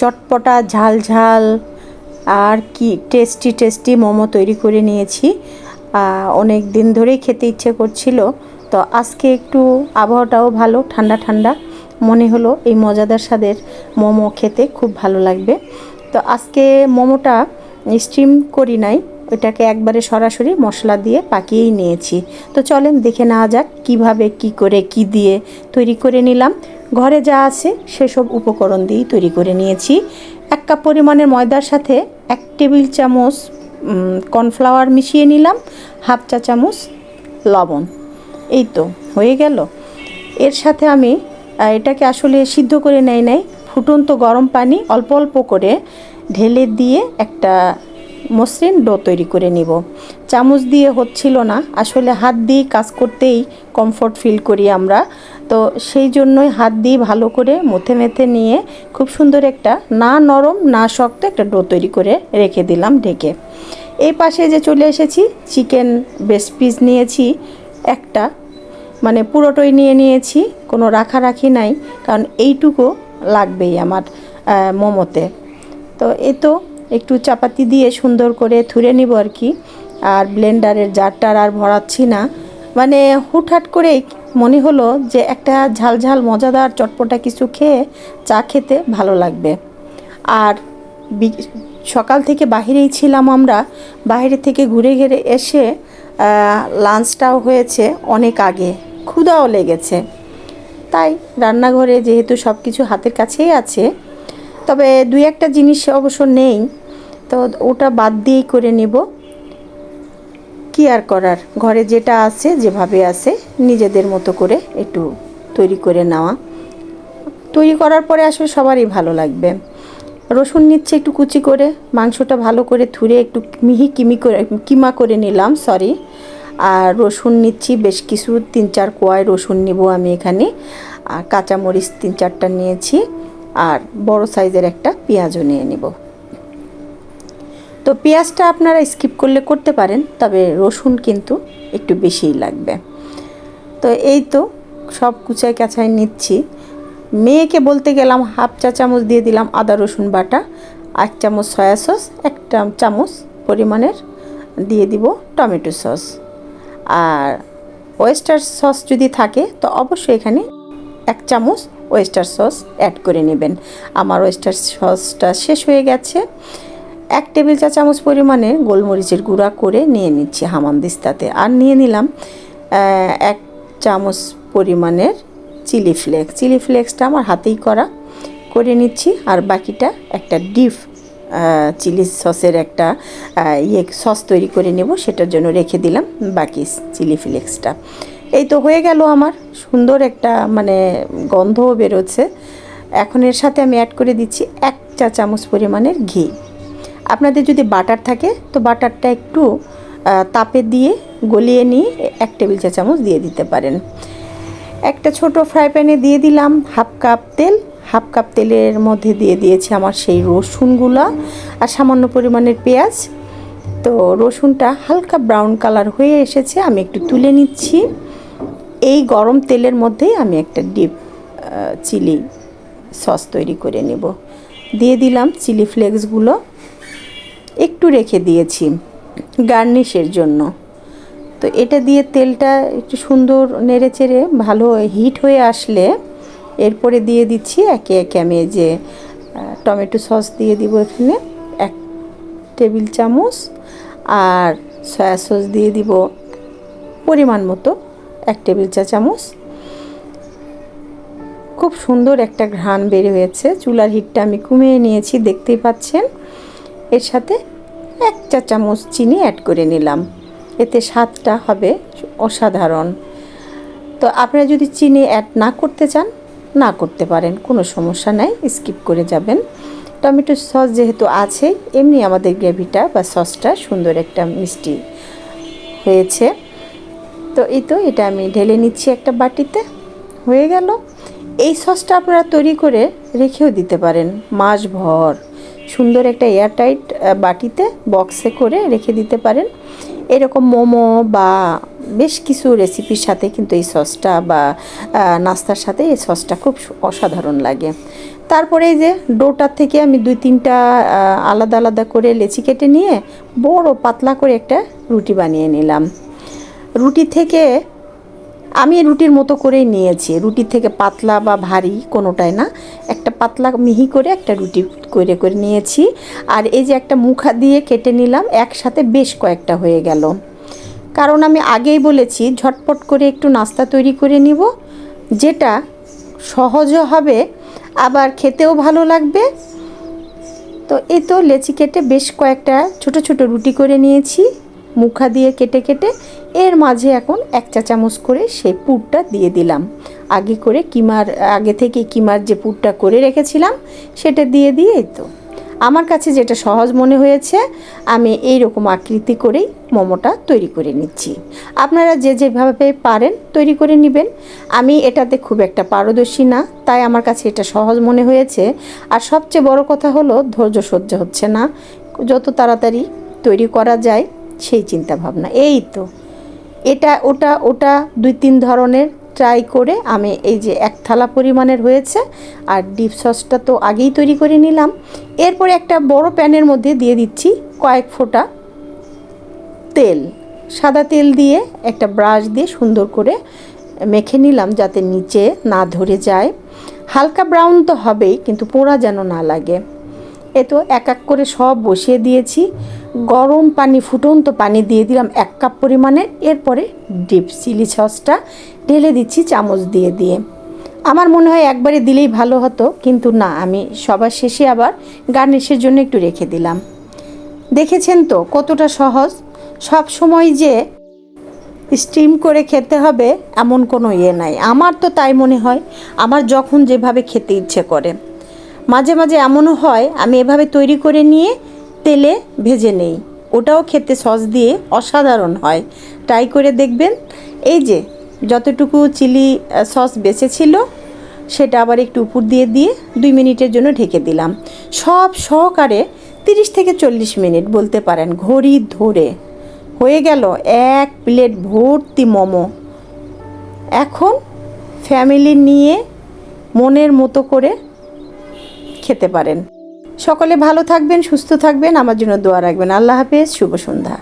চটপটা ঝাল ঝাল আর কি টেস্টি টেস্টি মোমো তৈরি করে নিয়েছি। অনেক দিন ধরেই খেতে ইচ্ছে করছিল। তো আজকে একটু আবহাওয়াটাও ভালো, ঠান্ডা ঠান্ডা। মনে হলো এই মজাদার স্বাদের মোমো খেতে খুব ভালো লাগবে। তো আজকে মোমোটা স্টিম করি নাই, ওইটাকে একবারে সরাসরি মশলা দিয়ে পাকিয়েই নিয়েছি। তো চলেন দেখে নেওয়া যাক কীভাবে, কি করে, কি দিয়ে তৈরি করে নিলাম। ঘরে যা আছে সেসব উপকরণ দিয়েই তৈরি করে নিয়েছি। এক কাপ পরিমাণের ময়দার সাথে এক টেবিল চামচ কর্নফ্লাওয়ার মিশিয়ে নিলাম, হাফ চা চামচ লবণ। এই তো, হয়ে গেল। এর সাথে আমি এটাকে আসলে সিদ্ধ করে নেই নাই, ফুটন্ত গরম পানি অল্প অল্প করে ঢেলে দিয়ে একটা মসৃণ ডো তৈরি করে নিব। চামচ দিয়ে হচ্ছিল না, আসলে হাত দিয়ে কাজ করতেই কমফোর্ট ফিল করি আমরা। তো সেই জন্যই হাত দিয়ে ভালো করে মথে মেথে নিয়ে খুব সুন্দর একটা না নরম, না শক্ত একটা ডো তৈরি করে রেখে দিলাম ঢেকে। এই পাশে যে চলে এসেছি, চিকেন বেস্ট পিস নিয়েছি, একটা মানে পুরোটাই নিয়ে নিয়েছি, কোনো রাখারাখি নাই, কারণ এইটুকু লাগবেই আমার মোমোতে। তো এ তো একটু চাপাতি দিয়ে সুন্দর করে থুরে নিব আর কি, আর ব্লেন্ডারের জারটার আর ভরাচ্ছি না। মানে হুটহাট করেই মনে হলো যে একটা ঝালঝাল, মজাদার চটপটা কিছু খেয়ে চা খেতে ভালো লাগবে। আর সকাল থেকে বাহিরেই ছিলাম আমরা। বাইরে থেকে ঘুরে ঘিরে এসে লাঞ্চটাও হয়েছে অনেক আগে। ক্ষুদাও লেগেছে। তাই রান্নাঘরে যেহেতু সব কিছু হাতের কাছেই আছে, তবে দুই একটা জিনিস অবশ্য নেই। তো ওটা বাদ দিয়েই করে নেব। কি আর করার? ঘরে যেটা আছে, যেভাবে আছে, নিজেদের মতো করে একটু তৈরি করে নেওয়া। তৈরি করার পরে আসলে সবারই ভালো লাগবে। রসুন নিচ্ছে একটু কুচি করে, মাংসটা ভালো করে থুরে একটু মিহি কিমি করে, কিমা করে নিলাম সরি আর রসুন নিচ্ছি, বেশ কিছু, তিন চার কোয়ায় রসুন নিব আমি এখানে। আর কাঁচামরিচ তিন চারটা নিয়েছি। আর বড় সাইজের একটা পেঁয়াজও নিয়ে নেব। তো পেঁয়াজটা আপনারা স্কিপ করলে করতে পারেন, তবে রসুন কিন্তু একটু বেশিই লাগবে। তো এই তো সব কুচায় কাছায় নিচ্ছি। মেয়েকে বলতে গেলাম হাফ চা চামচ দিয়ে দিলাম আদা, রসুন বাটা, এক চামচ সয়া সস, একটা চামচ পরিমাণের দিয়ে দিব টমেটো সস। আর ওয়েস্টার সস যদি থাকে, তো অবশ্যই এখানে এক চামচ ওয়েস্টার সস অ্যাড করে নেবেন। আমার ওয়েস্টার সসটা শেষ হয়ে গেছে। এক টেবিল চা চামচ পরিমাণে গোলমরিচের গুঁড়া করে নিয়ে নিচ্ছি হামানদিস্তাতে আর নিয়ে নিলাম এক চামচ পরিমাণের চিলি ফ্লেক্স। চিলি ফ্লেক্সটা আমার হাতেই করা। করে নিচ্ছি, আর বাকিটা একটা ডিপ চিলি সসের একটা ইয়ে সস তৈরি করে নেব, সেটার জন্য রেখে দিলাম বাকি চিলি ফ্লেক্সটা। এই তো হয়ে গেল আমার। সুন্দর একটা মানে গন্ধও বেরোচ্ছে। এখন এর সাথে আমি অ্যাড করে দিচ্ছি এক চা চামচ পরিমাণের ঘি। আপনাদের যদি বাটার থাকে, তো বাটারটা একটু তাপে দিয়ে গলিয়ে নিয়ে এক টেবিল চা চামচ দিয়ে দিতে পারেন। একটা ছোট ফ্রাই প্যানে দিয়ে দিলাম হাফ কাপ তেল। হাফ কাপ তেলের মধ্যে দিয়ে দিয়েছি আমার সেই রসুনগুলো আর সামান্য পরিমাণের পেঁয়াজ। তো রসুনটা হালকা ব্রাউন কালার হয়ে এসেছে, আমি একটু তুলে নিচ্ছি। এই গরম তেলের মধ্যেই আমি একটা ডিপ চিলি সস তৈরি করে নেব। দিয়ে দিলাম চিলি ফ্লেক্সগুলো। একটু রেখে দিয়েছি গার্নিশের জন্য। তো এটা দিয়ে তেলটা একটু সুন্দর নেড়ে চেড়ে ভালো হিট হয়ে আসলে এরপরে দিয়ে দিচ্ছি একে একে আমি যে টমেটো সস দিয়ে দিব এখানে, এক টেবিল চামচ, আর সয়া সস দিয়ে দিব পরিমাণ মতো এক টেবিল চা চামচ। খুব সুন্দর একটা ঘ্রাণ বের হয়েছে, চুলার হিটটা আমি কমিয়ে নিয়েছি, দেখতেই পাচ্ছেন। এর সাথে এক চা চামচ চিনি অ্যাড করে নিলাম। এতে স্বাদটা হবে অসাধারণ। তো আপনারা যদি চিনি অ্যাড না করতে চান, না করতে পারেন, কোনো সমস্যা নাই স্কিপ করে যাবেন। টমেটো সস যেহেতু আছে, এমনি আমাদের গ্রেভিটা বা সসটা সুন্দর একটা মিষ্টি হয়েছে। তো এই তো, এটা আমি ঢেলে নিচ্ছি একটা বাটিতে। হয়ে গেল। এই সসটা আপনারা তৈরি করে রেখেও দিতে পারেন মাস ভর সুন্দর একটা এয়ারটাইট বাটিতে বক্সে করে রেখে দিতে পারেন। এরকম মোমো বা বেশ কিছু রেসিপির সাথে কিন্তু এই সসটা বা নাস্তার সাথে এই সসটা খুব অসাধারণ লাগে। তারপরে এই যে ডোটার থেকে আমি দুই তিনটা আলাদা আলাদা করে লেচি কেটে নিয়ে বড় পাতলা করে একটা রুটি বানিয়ে নিলাম। রুটি থেকে আমি রুটির মতো করেই নিয়েছি। রুটির থেকে পাতলা বা ভারী কোনোটাই না। একটা পাতলা মিহি করে একটা রুটি করে করে নিয়েছি। আর এই যে একটা মুখা দিয়ে কেটে নিলাম, একসাথে বেশ কয়েকটা হয়ে গেল। কারণ আমি আগেই বলেছি, ঝটপট করে একটু নাস্তা তৈরি করে নিব, যেটা সহজও হবে, আবার খেতেও ভালো লাগবে। তো এই তো লেচি কেটে বেশ কয়েকটা ছোট ছোট রুটি করে নিয়েছি। মুখা দিয়ে কেটে কেটে এর মাঝে এখন এক চা চামচ করে সেই পুরটা দিয়ে দিলাম। আগে করে কিমার, আগে থেকে কিমার যে পুরটা করে রেখেছিলাম, সেটা দিয়ে দিয়ে তো। আমার কাছে যেটা সহজ মনে হয়েছে, আমি এই রকম আকৃতি করেই মোমোটা তৈরি করে নিচ্ছি। আপনারা যে যেভাবে পারেন তৈরি করে নেবেন। আমি এটাতে খুব একটা পারদর্শী না, তাই আমার কাছে এটা সহজ মনে হয়েছে। আর সবচেয়ে বড় কথা হলো, ধৈর্য সহ্য হচ্ছে না। যত তাড়াতাড়ি তৈরি করা যায় সেই চিন্তা ভাবনা এই তো। এটা, ওটা ওটা দুই তিন ধরনের ট্রাই করে আমি এই যে এক থালা পরিমাণের হয়েছে আর ডিপ সসটা তো আগেই তৈরি করে নিলাম। এরপরে একটা বড় প্যানের মধ্যে দিয়ে দিচ্ছি কয়েক ফোঁটা তেল। সাদা তেল দিয়ে একটা ব্রাশ দিয়ে সুন্দর করে মেখে নিলাম যাতে নিচে না ধরে যায়। হালকা ব্রাউন তো হবেই, কিন্তু পোড়া যেন না লাগে। এ তো এক এক করে সব বসিয়ে দিয়েছি। গরম পানি, ফুটন্ত পানি দিয়ে দিলাম এক কাপ পরিমাণে। এরপরে ডিপ চিলি সসটা ঢেলে দিচ্ছি চামচ দিয়ে দিয়ে। আমার মনে হয় একবারে দিলেই ভালো হতো, কিন্তু না, আমি সবার শেষে আবার গার্নিশের জন্য একটু রেখে দিলাম। দেখেছেন তো কতটা সহজ? সব সময় যে স্টিম করে খেতে হবে এমন কোনো ইয়ে নাই। আমার তো তাই মনে হয়, আমার যখন যেভাবে খেতে ইচ্ছে করে। মাঝে মাঝে এমনও হয়, আমি এভাবে তৈরি করে নিয়ে তেলে ভেজে নেই। ওটাও খেতে সস দিয়ে অসাধারণ হয়। ট্রাই করে দেখবেন। এই যে, যতটুকু চিলি সস বেঁচেছিল, সেটা আবার একটু উপর দিয়ে দিয়ে দুই মিনিটের জন্য ঢেকে দিলাম। সব সহকারে তিরিশ থেকে চল্লিশ মিনিট বলতে পারেন, ঘড়ি ধরে। হয়ে গেল এক প্লেট ভর্তি মোমো। এখন ফ্যামিলি নিয়ে মনের মতো করে খেতে পারেন। সকলে ভালো থাকবেন, সুস্থ থাকবেন। আমার জন্য দোয়া রাখবেন। আল্লাহ হাফেজ, শুভ সন্ধ্যা।